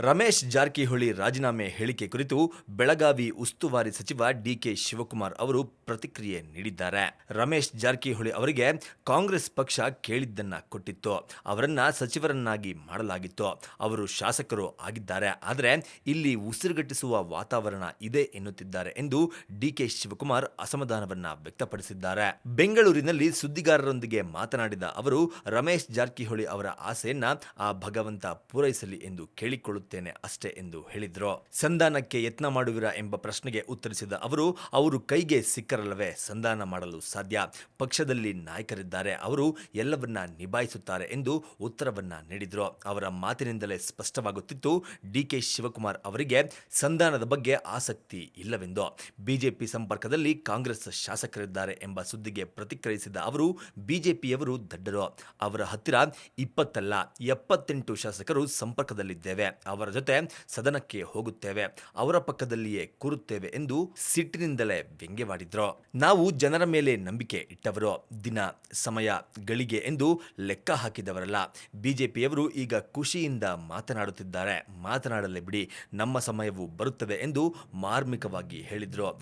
ರಮೇಶ್ ಜಾರಕಿಹೊಳಿ ರಾಜೀನಾಮೆ ಹೇಳಿಕೆ ಕುರಿತು ಬೆಳಗಾವಿ ಉಸ್ತುವಾರಿ ಸಚಿವ ಡಿಕೆ ಶಿವಕುಮಾರ್ ಅವರು ಪ್ರತಿಕ್ರಿಯೆ ನೀಡಿದ್ದಾರೆ. ರಮೇಶ್ ಜಾರಕಿಹೊಳಿ ಅವರಿಗೆ ಕಾಂಗ್ರೆಸ್ ಪಕ್ಷ ಕೇಳಿದ್ದನ್ನ ಕೊಟ್ಟಿತ್ತು. ಅವರನ್ನ ಸಚಿವರನ್ನಾಗಿ ಮಾಡಲಾಗಿತ್ತು. ಅವರು ಶಾಸಕರು ಆಗಿದ್ದಾರೆ. ಆದರೆ ಇಲ್ಲಿ ಉಸಿರುಗಟ್ಟಿಸುವ ವಾತಾವರಣ ಇದೆ ಎನ್ನುತ್ತಿದ್ದಾರೆ ಎಂದು ಡಿಕೆ ಶಿವಕುಮಾರ್ ಅಸಮಾಧಾನವನ್ನ ವ್ಯಕ್ತಪಡಿಸಿದ್ದಾರೆ. ಬೆಂಗಳೂರಿನಲ್ಲಿ ಸುದ್ದಿಗಾರರೊಂದಿಗೆ ಮಾತನಾಡಿದ ಅವರು, ರಮೇಶ್ ಜಾರಕಿಹೊಳಿ ಅವರ ಆಸೆಯನ್ನ ಆ ಭಗವಂತ ಪೂರೈಸಲಿ ಎಂದು ಕೇಳಿಕೊಳ್ಳುತ್ತೇನೆ ಅಷ್ಟೇ ಎಂದು ಹೇಳಿದ್ರು. ಸಂಧಾನಕ್ಕೆ ಯತ್ನ ಮಾಡುವಿರಾ ಎಂಬ ಪ್ರಶ್ನೆಗೆ ಉತ್ತರಿಸಿದ ಅವರು ಅವರು ಕೈಗೆ ಸಿಕ್ಕರಲ್ಲವೇ ಸಂಧಾನ ಮಾಡಲು ಸಾಧ್ಯ. ಪಕ್ಷದಲ್ಲಿ ನಾಯಕರಿದ್ದಾರೆ, ಅವರು ಎಲ್ಲವನ್ನ ನಿಭಾಯಿಸುತ್ತಾರೆ ಎಂದು ಉತ್ತರವನ್ನ ನೀಡಿದ್ರು. ಅವರ ಮಾತಿನಿಂದಲೇ ಸ್ಪಷ್ಟವಾಗುತ್ತಿತ್ತು ಡಿಕೆ ಶಿವಕುಮಾರ್ ಅವರಿಗೆ ಸಂಧಾನದ ಬಗ್ಗೆ ಆಸಕ್ತಿ ಇಲ್ಲವೆಂದು. ಬಿಜೆಪಿ ಸಂಪರ್ಕದಲ್ಲಿ ಕಾಂಗ್ರೆಸ್ ಶಾಸಕರಿದ್ದಾರೆ ಎಂಬ ಸುದ್ದಿಗೆ ಪ್ರತಿಕ್ರಿಯಿಸಿದ ಅವರು, ಬಿಜೆಪಿಯವರು ದಡ್ಡರು. ಅವರ ಹತ್ತಿರ ಇಪ್ಪತ್ತಲ್ಲ, ಎಪ್ಪತ್ತೆಂಟು ಶಾಸಕರು ಸಂಪರ್ಕದಲ್ಲಿದ್ದೇವೆ. ಅವರ ಜೊತೆ ಸದನಕ್ಕೆ ಹೋಗುತ್ತೇವೆ. ಅವರ ಪಕ್ಕದಲ್ಲಿಯೇ ಕೂರುತ್ತೇವೆ ಎಂದು ಸಿಟ್ಟಿನಿಂದಲೇ ವ್ಯಂಗ್ಯವಾಡಿದ್ರು. ನಾವು ಜನರ ಮೇಲೆ ನಂಬಿಕೆ ಇಟ್ಟವರು. ದಿನ, ಸಮಯ, ಗಳಿಗೆ ಎಂದು ಲೆಕ್ಕ ಹಾಕಿದವರಲ್ಲ. ಬಿಜೆಪಿಯವರು ಈಗ ಖುಷಿಯಿಂದ ಮಾತನಾಡುತ್ತಿದ್ದಾರೆ. ಮಾತನಾಡಲೇ ಬಿಡಿ. ನಮ್ಮ ಸಮಯವು ಬರುತ್ತದೆ ಎಂದು ಮಾರ್ಮಿಕವಾಗಿ ಹೇಳಿದ್ರು.